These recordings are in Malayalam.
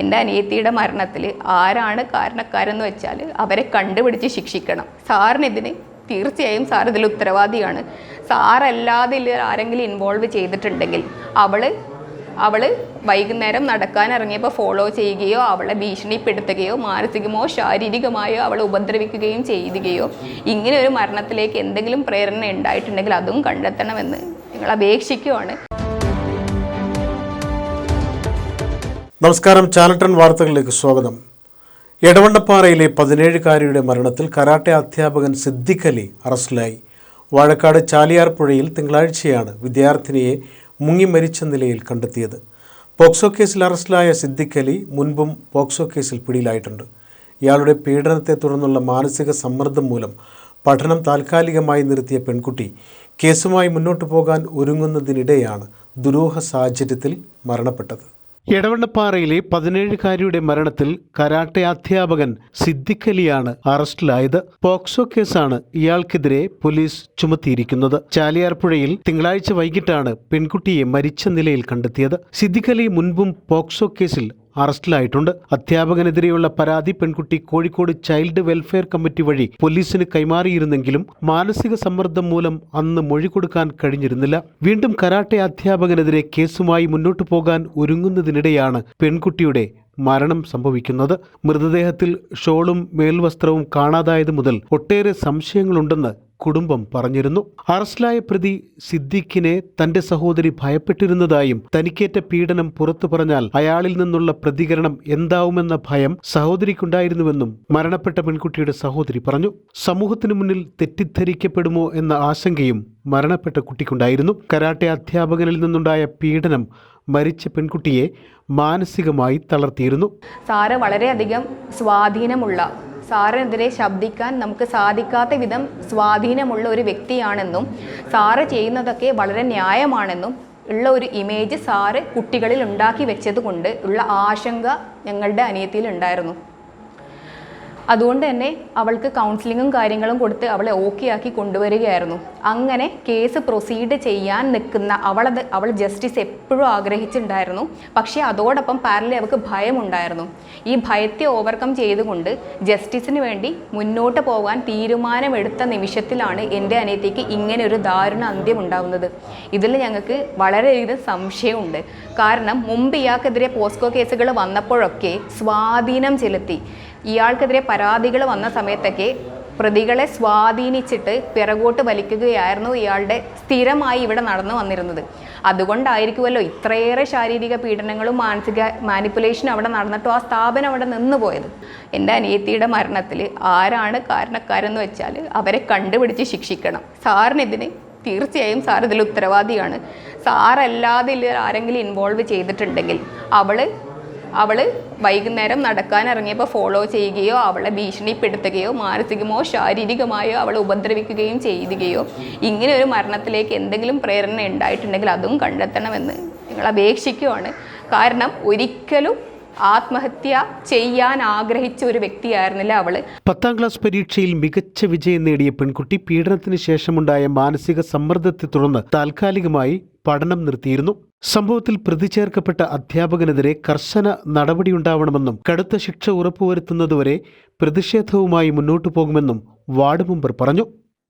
എന്റെ അനിയത്തിയുടെ മരണത്തിൽ ആരാണ് കാരണക്കാരെന്ന് വെച്ചാൽ അവരെ കണ്ടുപിടിച്ച് ശിക്ഷിക്കണം. സാറിനിതിന് തീർച്ചയായും സാർ ഇതിൽ ഉത്തരവാദിയാണ്. സാറല്ലാതെ ഇതിൽ ആരെങ്കിലും ഇൻവോൾവ് ചെയ്തിട്ടുണ്ടെങ്കിൽ അവൾ അവൾ വൈകുന്നേരം നടക്കാൻ ഇറങ്ങിയപ്പോൾ ഫോളോ ചെയ്യുകയോ അവളെ ഭീഷണിപ്പെടുത്തുകയോ മാനസികമോ ശാരീരികമായോ അവളെ ഉപദ്രവിക്കുകയും ചെയ്യുകയോ ഇങ്ങനെ ഒരു മരണത്തിലേക്ക് എന്തെങ്കിലും പ്രേരണ ഉണ്ടായിട്ടുണ്ടെങ്കിൽ അതും കണ്ടെത്തണമെന്ന് ഞങ്ങൾ അപേക്ഷിക്കുവാണ്. നമസ്കാരം ചാലട്ടൺ വാർത്തകളിലേക്ക് സ്വാഗതം. എടവണ്ണപ്പാറയിലെ പതിനേഴുകാരിയുടെ മരണത്തിൽ കരാട്ടെ അധ്യാപകൻ സിദ്ദിഖ് അലി അറസ്റ്റിലായി. വാഴക്കാട് ചാലിയാർ പുഴയിൽ തിങ്കളാഴ്ചയാണ് വിദ്യാർത്ഥിനിയെ മുങ്ങി മരിച്ച നിലയിൽ കണ്ടെത്തിയത്. പോക്സോ കേസിൽ അറസ്റ്റിലായ സിദ്ദിഖ് അലി മുൻപും പോക്സോ കേസിൽ പിടിയിലായിട്ടുണ്ട്. ഇയാളുടെ പീഡനത്തെ തുടർന്നുള്ള മാനസിക സമ്മർദ്ദം മൂലം പഠനം താൽക്കാലികമായി നിർത്തിയ പെൺകുട്ടി കേസുമായി മുന്നോട്ടു പോകാൻ ഒരുങ്ങുന്നതിനിടെയാണ് ദുരൂഹ സാഹചര്യത്തിൽ മരണപ്പെട്ടത്. എടവണ്ണപ്പാറയിലെ പതിനേഴുകാരിയുടെ മരണത്തിൽ കരാട്ടെ അധ്യാപകൻ സിദ്ദിഖലിയാണ് അറസ്റ്റിലായത്. പോക്സോ കേസാണ് ഇയാൾക്കെതിരെ പോലീസ് ചുമത്തിയിരിക്കുന്നത്. ചാലിയാർപ്പുഴയിൽ തിങ്കളാഴ്ച വൈകിട്ടാണ് പെൺകുട്ടിയെ മരിച്ച നിലയിൽ കണ്ടെത്തിയത്. സിദ്ദിഖലി മുൻപും പോക്സോ കേസിൽ അറസ്റ്റിലായിട്ടുണ്ട്. അധ്യാപകനെതിരെയുള്ള പരാതി പെൺകുട്ടി കോഴിക്കോട് ചൈൽഡ് വെൽഫെയർ കമ്മിറ്റി വഴി പോലീസിന് കൈമാറിയിരുന്നെങ്കിലും മാനസിക സമ്മർദ്ദം മൂലം അന്ന് മൊഴി കൊടുക്കാൻ കഴിഞ്ഞിരുന്നില്ല. വീണ്ടും കരാട്ടെ അധ്യാപകനെതിരെ കേസുമായി മുന്നോട്ടു പോകാൻ ഒരുങ്ങുന്നതിനിടെയാണ് പെൺകുട്ടിയുടെ മരണം സംഭവിക്കുന്നത്. മൃതദേഹത്തിൽ ഷോളും മേൽവസ്ത്രവും കാണാതായത് മുതൽ ഒട്ടേറെ സംശയങ്ങളുണ്ടെന്ന് കുടുംബം പറഞ്ഞിരുന്നു. അറസ്റ്റിലായ പ്രതി സിദ്ദിഖിനെ തന്റെ സഹോദരി ഭയപ്പെട്ടിരുന്നതായും തനിക്കേറ്റ പീഡനം പുറത്തു പറഞ്ഞാൽ അയാളിൽ നിന്നുള്ള പ്രതികരണം എന്താവുമെന്ന ഭയം സഹോദരിക്കുണ്ടായിരുന്നുവെന്നും മരണപ്പെട്ട പെൺകുട്ടിയുടെ സഹോദരി പറഞ്ഞു. സമൂഹത്തിനു മുന്നിൽ തെറ്റിദ്ധരിക്കപ്പെടുമോ എന്ന ആശങ്കയും മരണപ്പെട്ട കുട്ടിക്കുണ്ടായിരുന്നു. കരാട്ടെ അധ്യാപകനിൽ നിന്നുണ്ടായ പീഡനം മരിച്ച പെൺകുട്ടിയെ മാനസികമായി തളർത്തിയിരുന്നു. സാറ് വളരെയധികം സ്വാധീനമുള്ള സാറിനെതിരെ ശബ്ദിക്കാൻ നമുക്ക് സാധിക്കാത്ത വിധം സ്വാധീനമുള്ള ഒരു വ്യക്തിയാണെന്നും സാറ് ചെയ്യുന്നതൊക്കെ വളരെ ന്യായമാണെന്നും ഉള്ള ഒരു ഇമേജ് സാറ് കുട്ടികളിൽ ഉണ്ടാക്കി വെച്ചത് കൊണ്ട് ഉള്ള ആശങ്ക ഞങ്ങളുടെ അനിയത്തിയിൽ ഉണ്ടായിരുന്നു. അതുകൊണ്ട് തന്നെ അവൾക്ക് കൗൺസിലിങ്ങും കാര്യങ്ങളും കൊടുത്ത് അവളെ ഓക്കെ ആക്കി കൊണ്ടുവരികയായിരുന്നു. അങ്ങനെ കേസ് പ്രൊസീഡ് ചെയ്യാൻ നിൽക്കുന്ന അവളത് അവൾ ജസ്റ്റിസ് എപ്പോഴും ആഗ്രഹിച്ചിട്ടുണ്ടായിരുന്നു. പക്ഷേ അതോടൊപ്പം പാരലി അവൾക്ക് ഭയമുണ്ടായിരുന്നു. ഈ ഭയത്തെ ഓവർകം ചെയ്തുകൊണ്ട് ജസ്റ്റിസിന് വേണ്ടി മുന്നോട്ട് പോകാൻ തീരുമാനമെടുത്ത നിമിഷത്തിലാണ് എന്റെ അനിയത്തിക്ക് ഇങ്ങനെ ഒരു ദാരുണ അന്ത്യം ഉണ്ടാവുന്നത്. ഇതിൽ ഞങ്ങൾക്ക് വളരെയധികം സംശയമുണ്ട്. കാരണം മുമ്പ് ഇയാൾക്കെതിരെ പോസ്കോ കേസുകൾ വന്നപ്പോഴൊക്കെ സ്വാധീനം ചെലുത്തി. ഇയാൾക്കെതിരെ പരാതികൾ വന്ന സമയത്തൊക്കെ പ്രതികളെ സ്വാധീനിച്ചിട്ട് പിറകോട്ട് വലിക്കുകയായിരുന്നു ഇയാളുടെ സ്ഥിരമായി ഇവിടെ നടന്നു വന്നിരുന്നത്. അതുകൊണ്ടായിരിക്കുമല്ലോ ഇത്രയേറെ ശാരീരിക പീഡനങ്ങളും മാനസിക മാനിപ്പുലേഷനും അവിടെ നടന്നിട്ടും ആ സ്ഥാപനം അവിടെ നിന്ന് പോയത്. എന്റെ അനിയത്തിയുടെ മരണത്തിൽ ആരാണ് കാരണക്കാരെന്ന് വെച്ചാൽ അവരെ കണ്ടുപിടിച്ച് ശിക്ഷിക്കണം. സാറിനിതിന് തീർച്ചയായും സാർ ഇതിൽ ഉത്തരവാദിയാണ്. സാറല്ലാതെ ആരെങ്കിലും ഇൻവോൾവ് ചെയ്തിട്ടുണ്ടെങ്കിൽ അവൾ അവൾ വൈകുന്നേരം നടക്കാൻ ഇറങ്ങിയപ്പോൾ ഫോളോ ചെയ്യുകയോ അവളെ ഭീഷണിപ്പെടുത്തുകയോ മാനസികമോ ശാരീരികമായോ അവളെ ഉപദ്രവിക്കുകയും ചെയ്യുകയോ ഇങ്ങനെ ഒരു മരണത്തിലേക്ക് എന്തെങ്കിലും പ്രേരണ ഉണ്ടായിട്ടുണ്ടെങ്കിൽ അതും കണ്ടെത്തണമെന്ന് നിങ്ങൾ അപേക്ഷിക്കുവാണ് കാരണം ഒരിക്കലും ആത്മഹത്യ ചെയ്യാൻ ആഗ്രഹിച്ച ഒരു വ്യക്തിയായിരുന്നില്ല അവൾ. പത്താം ക്ലാസ് പരീക്ഷയിൽ മികച്ച വിജയം നേടിയ പെൺകുട്ടി പീഡനത്തിന് ശേഷമുണ്ടായ മാനസിക സമ്മർദ്ദത്തെ തുടർന്ന് താൽക്കാലികമായി പഠനം നിർത്തിയിരുന്നു. സംഭവത്തിൽ പ്രതി ചേർക്കപ്പെട്ട അധ്യാപകനെതിരെ കർശന നടപടിയുണ്ടാവണമെന്നും കടുത്ത ശിക്ഷ ഉറപ്പുവരുത്തുന്നതുവരെ പ്രതിഷേധവുമായി മുന്നോട്ടു പോകുമെന്നും വാർഡ് മെമ്പർ പറഞ്ഞു.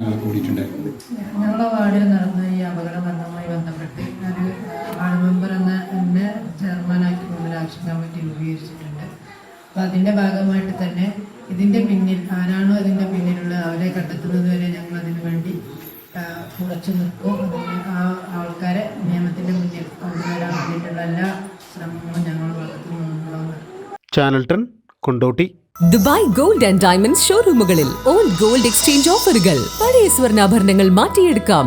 ഞങ്ങളുടെ വാർഡിൽ നടന്ന ഈ അപകട മരണവുമായി ബന്ധപ്പെട്ട് ഒരു വാർഡ് മെമ്പർ എന്ന എന്നെ ചെയർമാനാക്കി കൊണ്ട് ആക്ഷൻ കമ്മിറ്റി രൂപീകരിച്ചിട്ടുണ്ട്. അപ്പോൾ അതിന്റെ ഭാഗമായിട്ട് തന്നെ ഇതിന്റെ പിന്നിൽ ആരാണോ അതിന്റെ പിന്നിലുള്ള അവരെ കണ്ടെത്തുന്നത് വരെ ഞങ്ങൾ അതിനു വേണ്ടി ഉറച്ചു നിൽക്കും അതിന് ആ ആൾക്കാരെ നിയമത്തിന്റെ മുന്നിൽ കൊണ്ടുവരാൻ വേണ്ടിയിട്ടുള്ള എല്ലാ ശ്രമങ്ങളും ഞങ്ങൾ ഭാഗത്തു നിന്നുണ്ടാവുന്നതാണ് channel ton Kondotty Dubai gold and diamond ഷോറൂമുകളിൽ old gold exchange ഓഫറുകൾ. പഴയ സ്വർണാഭരണങ്ങൾ മാറ്റിയെടുക്കാം.